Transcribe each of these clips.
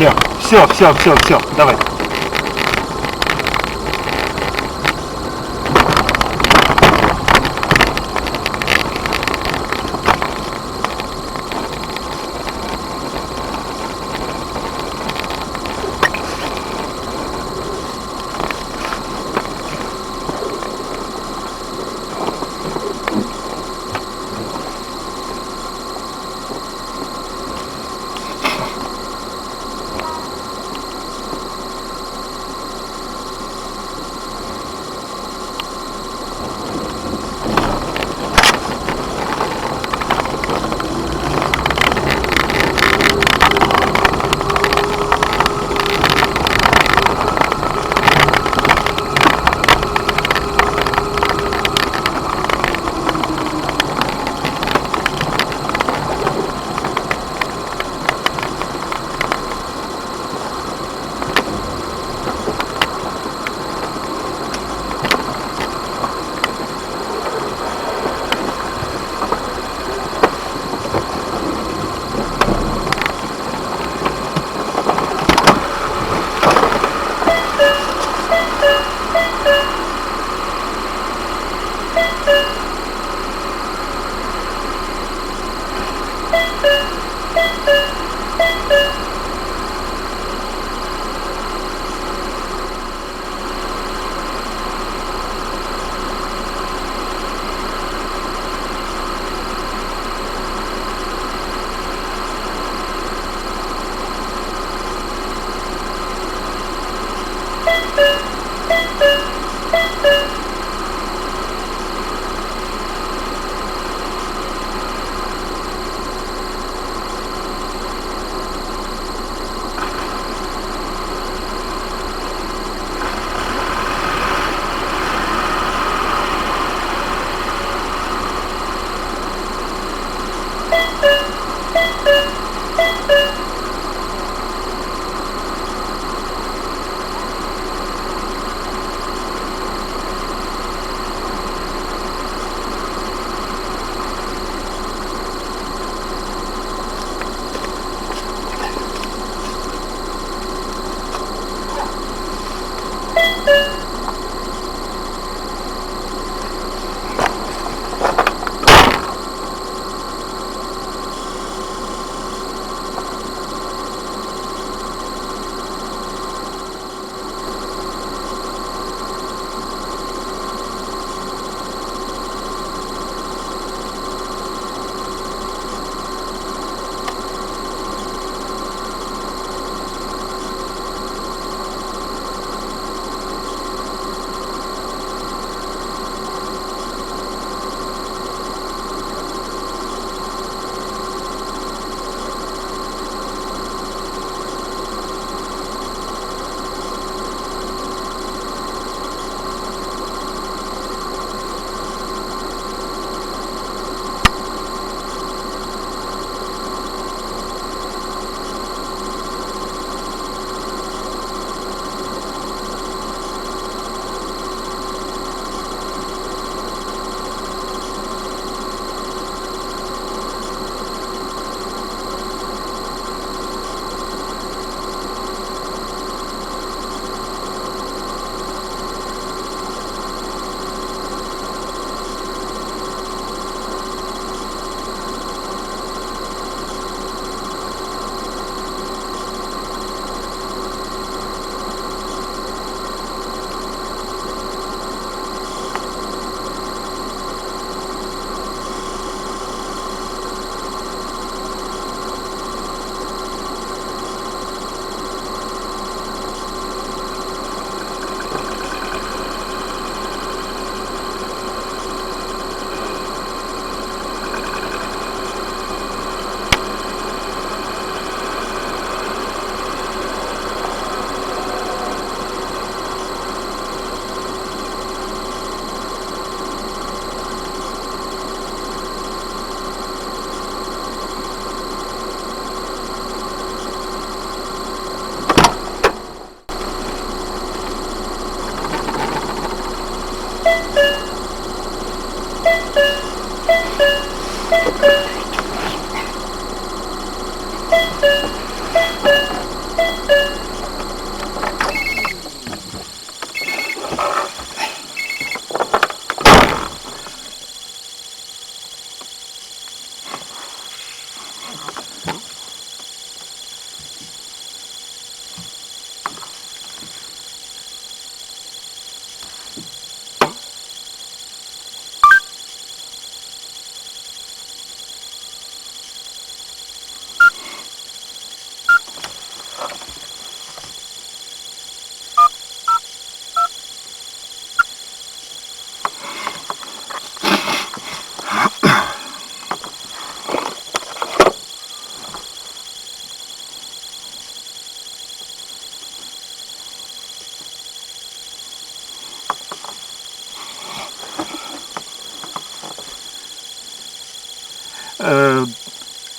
Олег. Все, все, все, все, давай.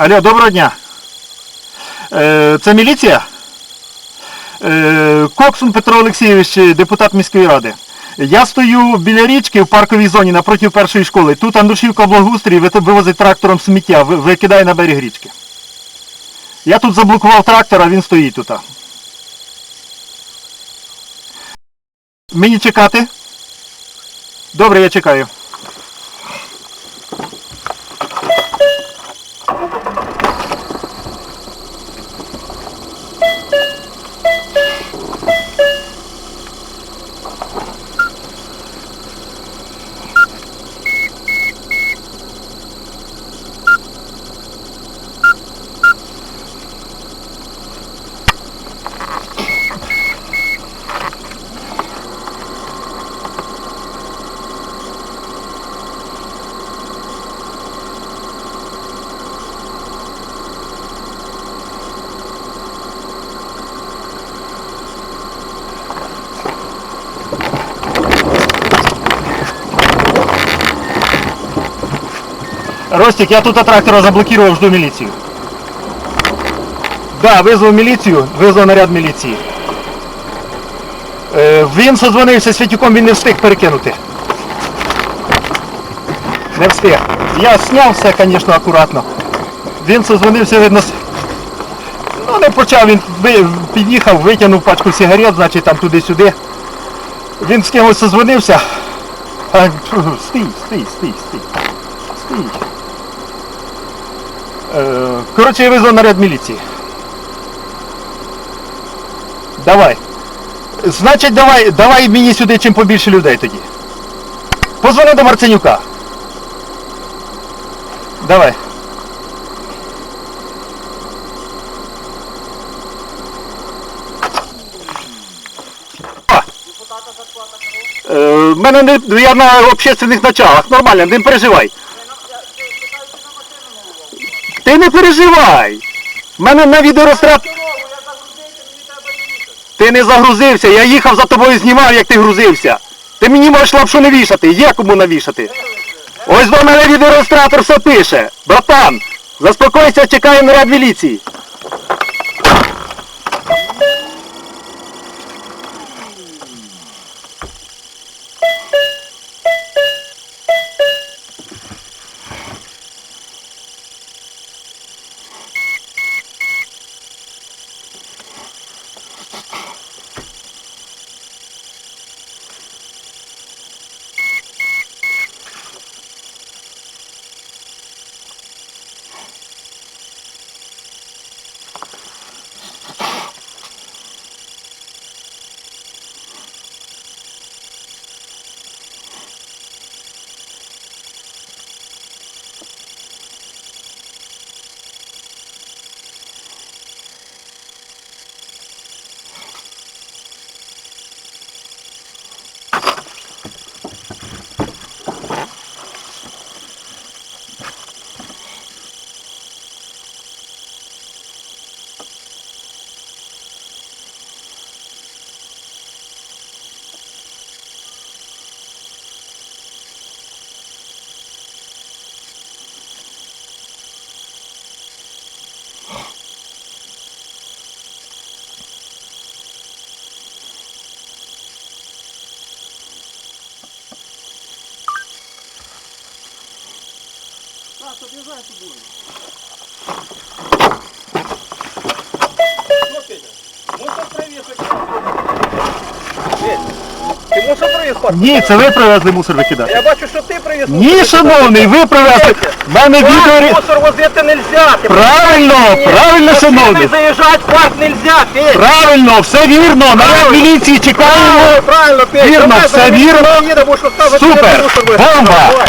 Алло, доброго дня. Е, це міліція? Е, Коксун Петро Олексійович, депутат міської ради. Я стою біля річки в парковій зоні напроти першої школи. Тут Андрушівка благоустрій вивозить трактором сміття, викидає на берег річки. Я тут заблокував трактор, а він стоїть тут. Мені чекати? Добре, я чекаю. Ростик, я тут трактора заблокировал, жду милицию. Да, визвав міліцію, визвав наряд міліції. Е, він созвонився з Святюком, він не встиг перекинути. Не встиг. Я зняв все, звісно, акуратно. Він созвонився, видно. Ну, не почав, він під'їхав, витягнув пачку сигарет, значить там туди-сюди. Він з кимось созвонився. А, стій, стій, стій, стій. Стій. Е, Коротше, я визвав наряд міліції. Давай. Значить, давай, давай мені сюди чим побільше людей тоді. Позвони до Марценюка. Давай. О! Е, мене не, я на общественних началах, нормально, не переживай. Ти не переживай. В мене на відеорозтрат... Ти не загрузився, я їхав за тобою знімав, як ти грузився. Ти мені можеш лапшу не вішати, є кому навішати. Ось до мене відеореєстратор все пише. Братан, заспокойся, чекаю наряд міліції. Ти що приїхав. Ні, це ви привезли мусор викидати. Я бачу, що ти привіз мусор. Ні, шановний, ви привезли. В мене Парк відео... мусор возити нельзя. Ти Правильно, розумієш? правильно, Машини шановний. заїжджати в парк нельзя, Петь. Правильно, все вірно, наряд міліції чекаємо. Правильно, Петь. Вірно, Давай, все вірно. приїде, будеш розказувати, Супер. мусор. Бомба. Давай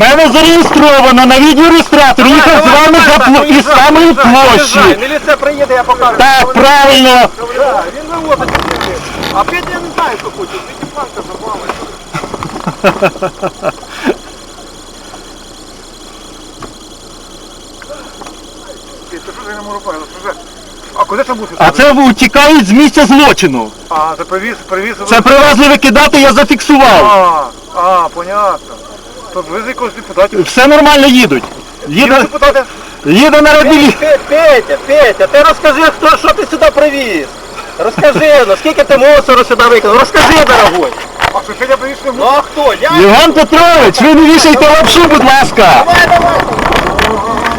мене зареєстровано на відеореєстратор. Їхав з вами за пл... із самої площі. Міліція приїде, я покажу. Так, правильно. Він вивозить дітей. А Петя я не знаю, що хоче. Петя панка забрали. Петя, що ж я не можу поняти? Що ж? А куди це буде? А це утікають з місця злочину. А, це привіз, привіз. Це привезли викидати, я зафіксував. А, а, понятно. Ви з якогось депутатів. Все нормально їдуть. Є Їде, депутати? їде на раділі. Петя, Петя, ти розкажи, хто, що ти сюди привіз. Розкажи, ну скільки ти мусору сюди викинув? Розкажи, дорогой. А що сьогодні привіз Ну а хто? Я? Іван Петрович, ви не вішайте лапшу, будь ласка. Давай, давай.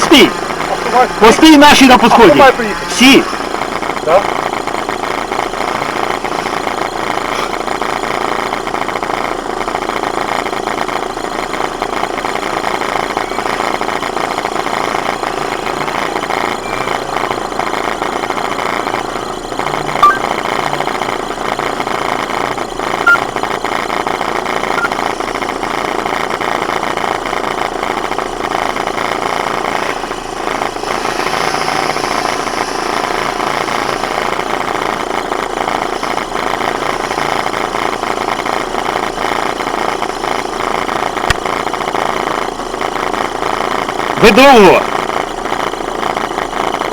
Постій. Постій наші на підході. має? Всі. Так? Ви.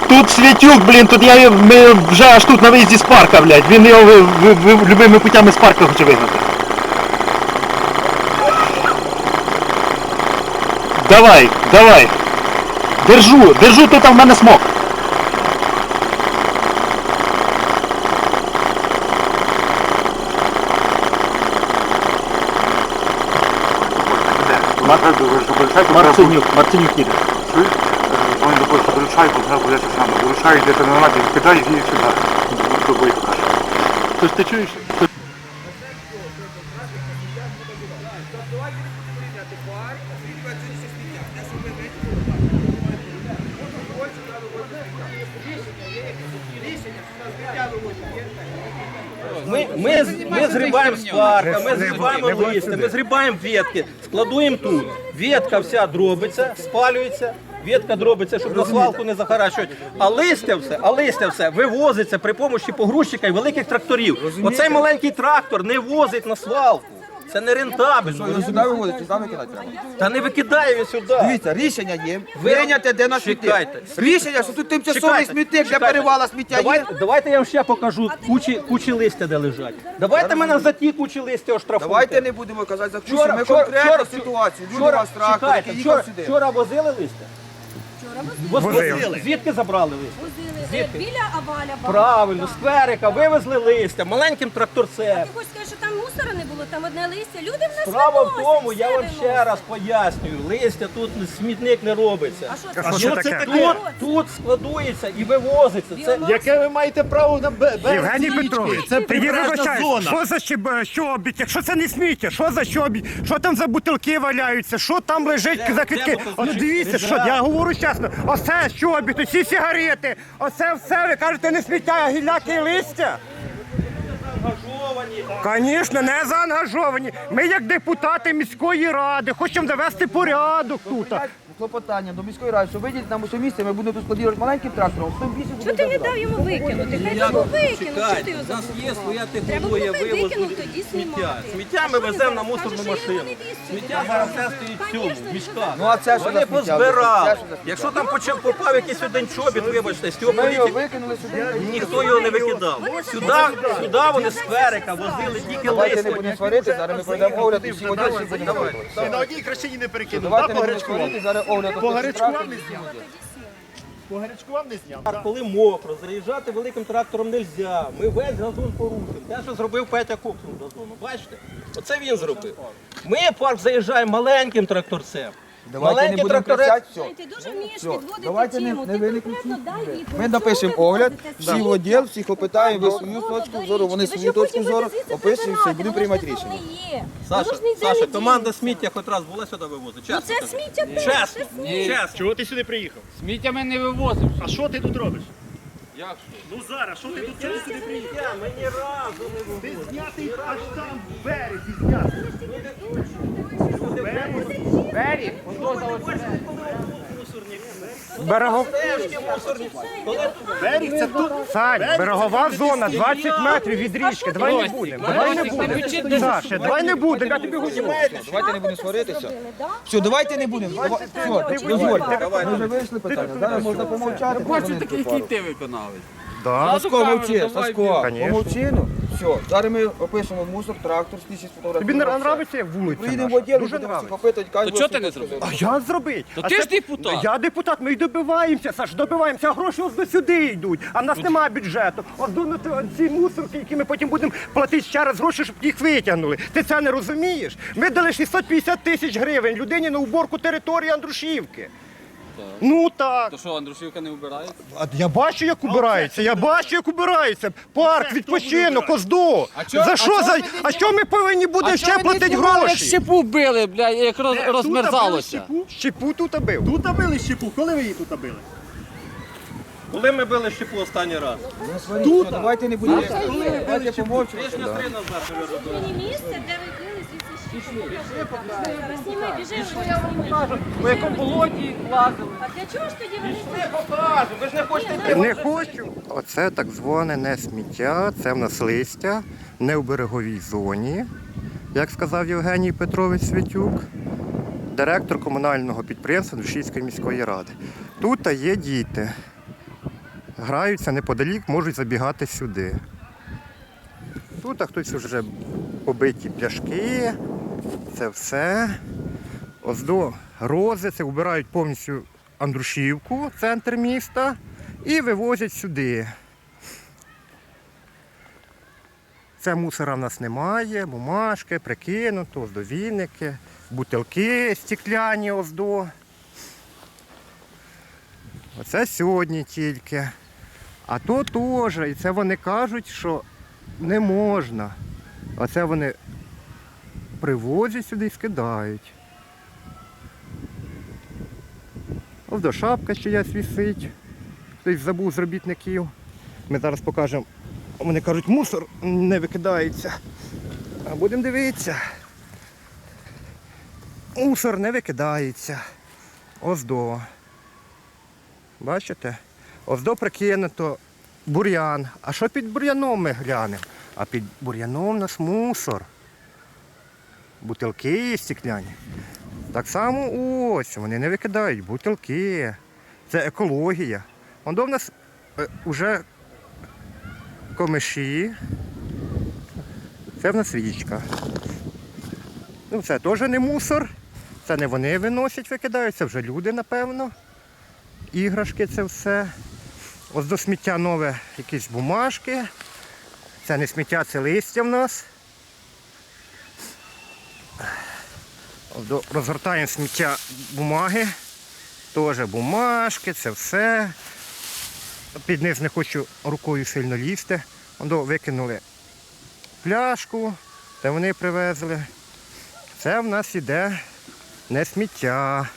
Тут Святюк, блін, тут я ми вже аж тут на виїзді з парка, блядь. Він його ви, ви, ви, любими путями з парка хоче вигнати. Давай, давай. Держу, держу, тут в мене смок. Марцинюк, Марцинюк їде. Вони такой, що вирушай, то треба буде саме. Вирушай, де-то на наді, кидай і сюди. До бою покаже. Тож ти чуєш? Ми, ми, з- ми парка, ми зрібаємо листя, ми зрібаємо ветки, складуємо тут. Ветка вся дробиться, спалюється. Ветка дробиться, щоб на свалку не захарачують. А листя все, а листя все вивозиться при помощі погрузчика і великих тракторів. Оцей маленький трактор не возить на свалку. Це не рентабельно. Ви сюди виводите, сюди викидати треба. Та не викидає він сюди. Дивіться, рішення є. Прийняте, де наш Чекайте. Рішення, що тут тимчасовий Чекайте, смітник для чекайте. перевала сміття є. Давайте, давайте я вам ще покажу кучі, кучі листя, де лежать. Давайте мене за ті кучі листя оштрафуйте. Давайте не будемо казати за кучу. Ми конкретну ситуацію. Люди вчора, вас чекайте, який вчора, їхав сюди. вчора возили листя? Возили. Звідки забрали листя? Возили е, біля Аваля. бак. Правильно, з скверика, вивезли листя, маленьким тракторцем. Ти хочеш сказати, що там мусора не було, там одне листя. Люди в нас Справа в виносять, тому, все я вам виносять. ще раз пояснюю, листя тут смітник не робиться. А що це? А що це таке? Тут, тут складується і вивозиться. Це Яке ви маєте право на бе- без Євгеній? Петрович, Це тоді прибережна зона. що за щеб- щобіт, якщо це не сміття, що за щобіт, що там за бутилки валяються, що там лежить за де квітки. Ну дивіться, що я говорю чесно, оце щобіт, усі сигарети, оце все, ви кажете, не сміття, а гілляки і листя. Звісно, не заангажовані. Ми як депутати міської ради хочемо завести порядок тут. Клопотання до міської ради, що виділити нам усе місце, ми будемо тут складувати маленьким трактором, тим більше Чого ти не дав йому викинути? Хай йому викинуть. Чого ти його у нас є своя Треба технологія було вивозу викинув, тоді сміття. знімати. Сміття ми веземо на мусорну машину. Сміття зараз все стоїть в цьому, в мішках. Ну, а це що Вони за сміття? позбирали. Що за сміття? Якщо там почав попав якийсь один чобіт, вибачте, з цього Ми його політики, викинули сюди. ніхто його не викидав. Сюди, сюди вони з ферика возили тільки Давайте не листя. будемо сварити, зараз ми пройдемо огляд і всі будемо. Ти на одній кращині не перекинув, Давайте да, не будемо погречкував? сварити, зараз не зняв. Погречкував не зняв. Коли мокро, заїжджати великим трактором не можна. Ми весь газон порушимо. Те, що зробив Петя Коксун газону. Бачите? Оце він зробив. Ми в парк заїжджаємо маленьким тракторцем. Давайте не Маленький будемо тракторець. кричати, все. Ти дуже вмієш Все, підводити давайте не- не Ти виникнуть конкретно дай відповідь. Ми напишемо огляд, всі всі оділ, всіх опитаємо, ви свою точку зору, вони свою точку зору, описуємо все, і будемо приймати рішення. Саша, Саша, команда сміття хоч раз була сюди вивозити. Ну Чесно. це кажу. сміття теж. Чесно. це сміття. Чесно. Чого ти сюди приїхав? Сміття ми не вивозимо. А що ти тут робиш? Як що? Ну зараз, що ти тут чого сюди приїхав? Ми ні разу не Ти знятий аж там в березі знятий. Двері, ото за Берегов... Берег це тут. Сань, берегова зона 20 метрів від річки. Давай не будемо. Давай не будемо. Саша, давай не будемо. Я тобі говорю. Давайте не будемо сваритися. Все, давайте не будемо. Все, дозвольте. Ми вже вийшли питання. Зараз можна помовчати. Бачу такий пару. ти виконавець. Да. Сашко, мовчи, Сашко, помовчи, ну. Все, зараз ми опишемо мусор, трактор, стільки Тобі не подобається як вулиця Приїдемо в наша? оділ, Дуже будемо всіх нравиться. опитувати, То чого ти не зробив? А я зробить. То А ти це- ж депутат. Я депутат, ми й добиваємося, Саш, добиваємося, а гроші ось до сюди йдуть, а в нас немає бюджету. Ось до на ті- ці мусорки, які ми потім будемо платити ще раз гроші, щоб їх витягнули. Ти це не розумієш? Ми дали 650 тисяч гривень людині на уборку території Андрушівки. Ну так. То що, Андрушівка не вбирає? А я бачу, як убирається. Я бачу, як убирається. Парк, відпочинок, озду. чо- За а що чо за ви а що ми повинні будемо ще платити гроші? Як щепу били, бля, як роз, розмерзалося. Щепу тут бив. Тут били щепу. Коли ви її тут били? Коли ми били щепу останній раз? Не сваріть, все, давайте не будемо. Давайте помовчимо. Тижня три назад. Мені місце, де ви Зніми, біжи, зніми. По якому болоті лазили. А для чого ж тоді вони Не покажу, ви ж не хочете йти. Не хочу. Оце так зване не сміття, це в нас листя, не в береговій зоні, як сказав Євгеній Петрович Святюк, директор комунального підприємства Душівської міської ради. Тут є діти. Граються неподалік, можуть забігати сюди. Тут а хтось вже побиті пляшки, це все. Ось до рози, це вбирають повністю Андрушівку, центр міста, і вивозять сюди. Це мусора в нас немає, бумажки, прикинуто, оздовільники, бутилки стекляні оздо. Оце сьогодні тільки. А то теж, і це вони кажуть, що не можна. Оце вони привозять сюди і скидають. Ось до шапка чиясь висить. Хтось забув з робітників. Ми зараз покажемо Вони кажуть, мусор не викидається. А будемо дивитися. Мусор не викидається. Оздо. Бачите? Оздо прикинуто бур'ян. А що під бур'яном ми глянемо? А під бур'яном у нас мусор. Бутилки стікляні. Так само ось, вони не викидають бутилки. Це екологія. Воно в нас е, вже комиші. Це в нас річка. Ну, це теж не мусор. Це не вони виносять, викидають, це вже люди, напевно. Іграшки це все. Ось до сміття нове якісь бумажки. Це не сміття, це листя в нас. Розгортаємо сміття бумаги. Теж бумажки, це все. Під низ не хочу рукою сильно лізти. Воно викинули пляшку, це вони привезли. Це в нас іде не сміття,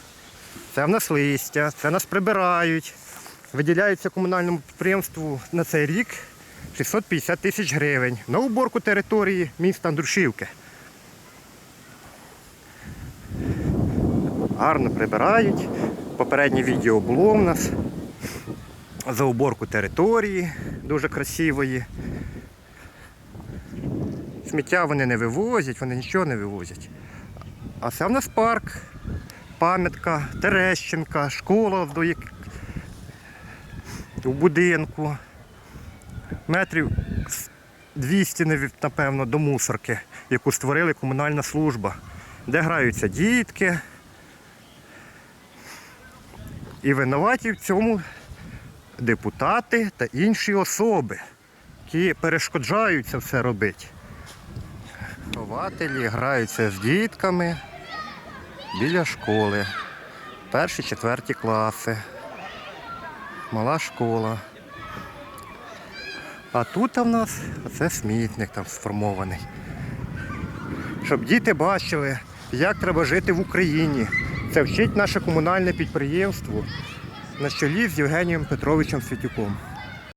це в нас листя, це нас прибирають. Виділяється комунальному підприємству на цей рік 650 тисяч гривень на уборку території міста Андрушівки. Гарно прибирають. Попереднє відео було в нас за уборку території дуже красивої. Сміття вони не вивозять, вони нічого не вивозять. А це в нас парк, пам'ятка, Терещенка, школа до як... у будинку. Метрів 200, напевно, до мусорки, яку створили комунальна служба, де граються дітки. І винуваті в цьому депутати та інші особи, які перешкоджають це все робити. Вихователі граються з дітками біля школи. Перші, четверті класи. Мала школа. А тут в нас це смітник там сформований. Щоб діти бачили, як треба жити в Україні. Це вчить наше комунальне підприємство на чолі з Євгенієм Петровичем Світюком.